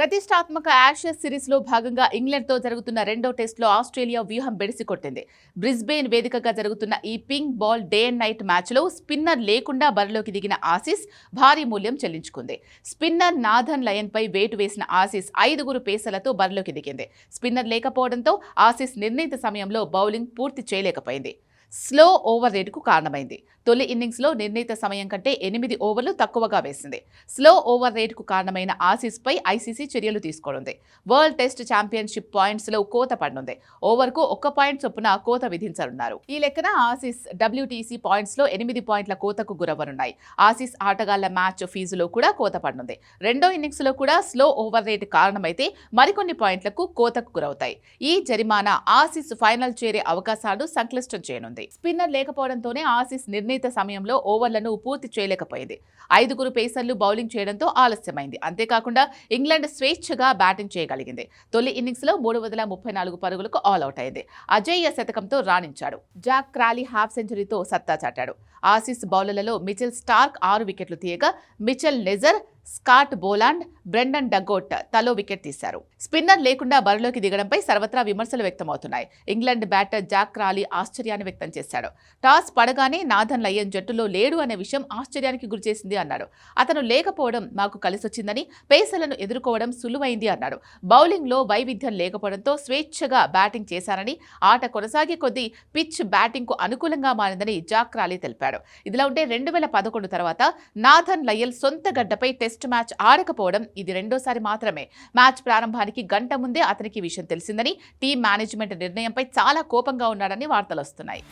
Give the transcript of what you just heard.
ప్రతిష్టాత్మక యాషెస్ సిరీస్లో భాగంగా ఇంగ్లాండ్తో జరుగుతున్న రెండో టెస్ట్లో ఆస్ట్రేలియా వ్యూహం బెడిసి కొట్టింది బ్రిస్బెయిన్ వేదికగా జరుగుతున్న ఈ pink ball day and night మ్యాచ్లో స్పిన్నర్ లేకుండా బరిలోకి దిగిన ఆసీస్ భారీ మూల్యం చెల్లించుకుంది. స్పిన్నర్ నాథన్ లయన్ పై వేటు వేసిన ఆసీస్ ఐదుగురు పేసలతో బరిలోకి దిగింది. స్పిన్నర్ లేకపోవడంతో ఆసీస్ నిర్ణీత సమయంలో బౌలింగ్ పూర్తి చేయలేకపోయింది. స్లో ఓవర్ రేటుకు కారణమైంది. తొలి ఇన్నింగ్స్లో నిర్ణీత సమయం కంటే ఎనిమిది ఓవర్లు తక్కువగా వేసింది. స్లో ఓవర్ రేటుకు కారణమైన ఆసీస్పై ఐసీసీ చర్యలు తీసుకోనుంది. వరల్డ్ టెస్ట్ ఛాంపియన్షిప్ పాయింట్స్లో కోత పడనుంది. ఓవర్కు ఒక్క పాయింట్ చొప్పున కోత విధించనున్నారు. ఈ లెక్కన ఆసీస్ డబ్ల్యూటీసీ పాయింట్స్లో ఎనిమిది పాయింట్ల కోతకు గురవనున్నాయి ఆసీస్ ఆటగాళ్ళ మ్యాచ్ ఫీజులో కూడా కోత పడనుంది. రెండో ఇన్నింగ్స్లో కూడా స్లో ఓవర్ రేట్ కారణమైతే మరికొన్ని పాయింట్లకు కోతకు గురవుతాయి. ఈ జరిమానా ఆసీస్ ఫైనల్ చేరే అవకాశాలు సంక్లిష్టం చేయనుంది. స్పిన్నర్ లేకపోవడంతోనే ఆసీస్ నిర్ణీత సమయంలో ఓవర్లను పూర్తి చేయలేకపోయింది. ఐదుగురు పేసర్లు బౌలింగ్ చేయడంతో ఆలస్యమైంది. అంతేకాకుండా ఇంగ్లాండ్ స్వేచ్ఛగా బ్యాటింగ్ చేయగలిగింది. తొలి ఇన్నింగ్స్లో మూడు వందల ముప్పై నాలుగు పరుగులకు ఆల్అవుట్ అయింది. అజేయ శతకంతో రాణించాడు. జాక్ క్రాలీ హాఫ్ సెంచరీతో సత్తా చాటాడు. ఆసీస్ బౌలర్లలో మిచెల్ స్టార్క్ ఆరు వికెట్లు తీయగా Mitchell Neser Scott Boland Brendan Doggett తలో వికెట్ తీశారు. స్పిన్నర్ లేకుండా బరిలోకి దిగడంపై సర్వత్రా విమర్శలు వ్యక్తమవుతున్నాయి. ఇంగ్లాండ్ బ్యాటర్ జాక్ రాలీ ఆశ్చర్యాన్ని వ్యక్తం చేశాడు. టాస్ పడగానే నాథన్ లయన్ జట్టులో లేడు అనే విషయం ఆశ్చర్యానికి గురిచేసింది అన్నాడు. అతను లేకపోవడం మాకు కలిసొచ్చిందని పేసలను ఎదుర్కోవడం సులువైంది అన్నాడు. బౌలింగ్లో వైవిధ్యం లేకపోవడంతో స్వేచ్ఛగా బ్యాటింగ్ చేశారని ఆట కొనసాగే కొద్దీ పిచ్ బ్యాటింగ్కు అనుకూలంగా మారిందని జాక్ రాలీ తెలిపాడు. ఇదిలా ఉంటే రెండు వేల పదకొండు తర్వాత నాథన్ లయల్ సొంత గడ్డపై టెస్ట్ మ్యాచ్ ఆడకపోవడం ఇది రెండోసారి మాత్రమే. మ్యాచ్ ప్రారంభానికి గంట ముందే అతనికి విషయం తెలిసిందని టీం మేనేజ్మెంట్ నిర్ణయంపై చాలా కోపంగా ఉన్నాడని వార్తలు వస్తున్నాయి.